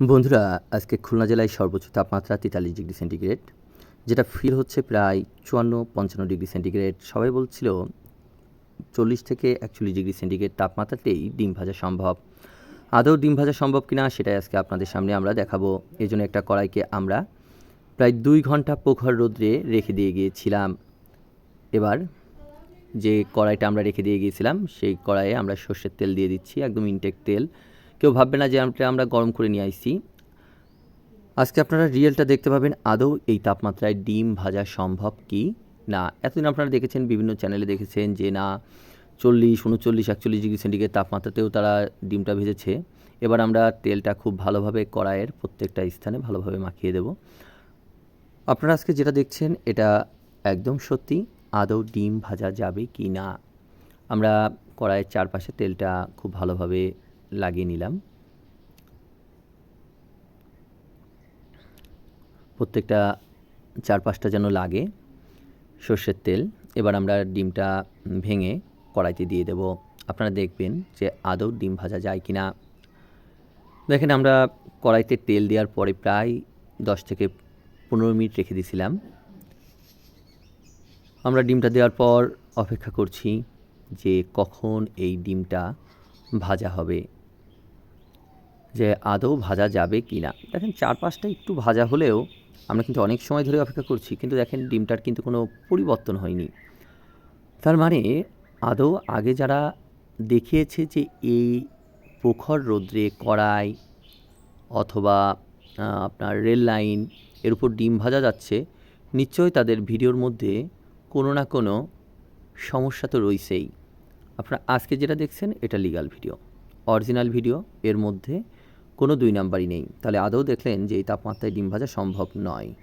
বন্ধুরা, আজকে খুলনা জেলায় সর্বোচ্চ তাপমাত্রা তেতাল্লিশ ডিগ্রি সেন্টিগ্রেড, যেটা ফিল হচ্ছে প্রায় চুয়ান্ন পঞ্চান্ন ডিগ্রি সেন্টিগ্রেড। সবাই বলছিল চল্লিশ থেকে একচল্লিশ ডিগ্রি সেন্টিগ্রেড তাপমাত্রাতেই ডিম ভাজা সম্ভব। আদৌ ডিম ভাজা সম্ভব কিনা সেটাই আজকে আপনাদের সামনে আমরা দেখাবো। এই জন্য একটা কড়াইকে আমরা প্রায় দুই ঘণ্টা প্রখর রোদ্রে রেখে দিয়ে গিয়েছিলাম। এবার যে কড়াইটা আমরা রেখে দিয়ে গিয়েছিলাম, সেই কড়াইয়ে আমরা সর্ষের তেল দিয়ে দিচ্ছি, একদম ইনটেক তেল। কেউ ভাববে না যে আমরা আমরা গরম করে নিয়ে আইছি আজকে আপনারা রিয়েলটা দেখতে পাবেন, আদৌ এই তাপমাত্রায় ডিম ভাজা সম্ভব কি? না, এতদিন আপনারা দেখেছেন, বিভিন্ন চ্যানেলে দেখেছেন যে না, চল্লিশ, উনচল্লিশ, একচল্লিশ ডিগ্রি সেন্টিগ্রেড তাপমাত্রাতেও তারা ডিমটা ভেজেছে। এবার আমরা তেলটা খুব ভালোভাবে কড়াইয়ের প্রত্যেকটা স্থানে ভালোভাবে মাখিয়ে দেব। আপনারা আজকে যেটা দেখছেন, এটা একদম সত্যি, আদৌ ডিম ভাজা যাবে কি না? আমরা কড়াইয়ের চারপাশে তেলটা খুব ভালোভাবে লাগিয়ে নিলাম। প্রত্যেকটা চারপাশটা যেন লাগে। সর্ষের তেল। এবার আমরা ডিমটা ভেঙে কড়াইতে দিয়ে দেব। আপনারা দেখবেন যে আদৌ ডিম ভাজা যায় কি না দেখেন আমরা কড়াইতে তেল দেওয়ার পরে প্রায় দশ থেকে পনেরো মিনিট রেখে দিয়েছিলাম। আমরা ডিমটা দেওয়ার পর অপেক্ষা করছি যে কখন এই ডিমটা ভাজা হবে। যে আদৌ ভাজা যাবে কি না। দেখেন চারপাশটা একটু ভাজা হলেও আমরা কিন্তু অনেক সময় ধরে অপেক্ষা করছি, কিন্তু দেখেন ডিমটার কিন্তু কোনো পরিবর্তন হয়নি। তার মানে আদৌ আগে যারা দেখিয়েছে যে এই প্রখর রৌদ্রে কড়াই অথবা আপনার রেল লাইন এর উপর ডিম ভাজা যাচ্ছে, নিশ্চয়ই তাদের ভিডিওর মধ্যে কোনো না কোনো সমস্যা তো রয়েছেই। আপনারা আজকে যেটা দেখছেন, এটা লিগাল ভিডিও অরিজিনাল ভিডিও এর মধ্যে কোনো দুই নাম্বারই নেই। তাহলে আদৌ দেখলেন যে এই তাপমাত্রায় ডিম ভাজা সম্ভব নয়।